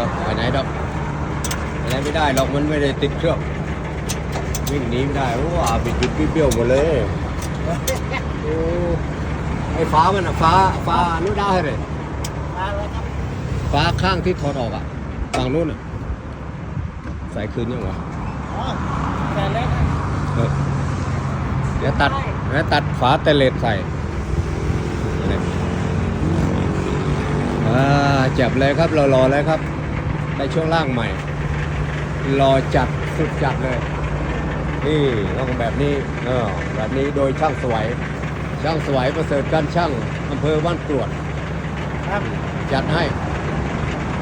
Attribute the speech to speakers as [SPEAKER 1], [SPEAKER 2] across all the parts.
[SPEAKER 1] หรอกมันไม่ได้ติดเครื่องวิ่งหนีไม่ได้โอ้อาบิดบิดเบี้ยวหมดเลยโอ้ไอ้ฟ้ามันอะฟ้าฟ้านู้นได้เลย
[SPEAKER 2] มาแล้วครับ
[SPEAKER 1] ฟ้าข้างที่ถอดออกอะฝั่งนู้นอะใส่คืนยังวะ
[SPEAKER 2] แต่เล็กนะ
[SPEAKER 1] เดี๋ยวตัดเดี๋ยวตัดฝาเตเลสใส่อ่าจับเลยครับรอรอเลยครับ ในช่วงล่างใหม่ รอจัดสุดจัดเลย นี่ต้องแบบนี้เออแบบนี้โดยช่างสวย ช่างสวยประเสริฐการช่างอำเภอบ้านกรวด
[SPEAKER 2] ครับ
[SPEAKER 1] จัดให้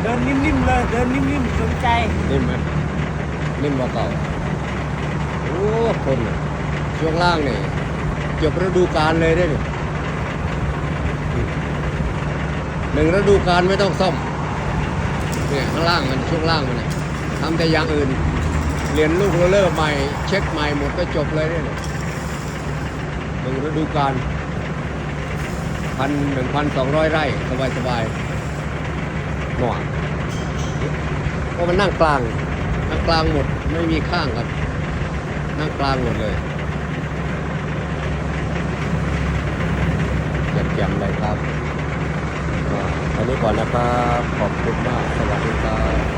[SPEAKER 2] เดินนิ่มๆเลยเดินนิ่มๆสนใจ
[SPEAKER 1] นิ่มไหมนิ่มกว่าเก่าโอ้คนน่ะช่วงล่างนี่จบฤดูกาลเลยได้นี่หนึ่งฤดูกาลไม่ต้องซ่อม เนี่ยข้างล่างมันช่วงล่างมันทำแต่อย่างอื่น เรียนลูกโรลเลอร์ใหม่ เช็คใหม่หมดก็จบเลยเนี่ยหนึ่งฤดูกาลพันหนึ่งพันสองร้อยไร่สบายสบายๆหน่วงเพราะมันนั่งกลางนั่งกลางหมดไม่มีข้างครับ นั่งกลางหมดเลยเจ็บๆเลยครับ อันนี้ก่อนนะครับ ขอบคุณมาก สวัสดีครับ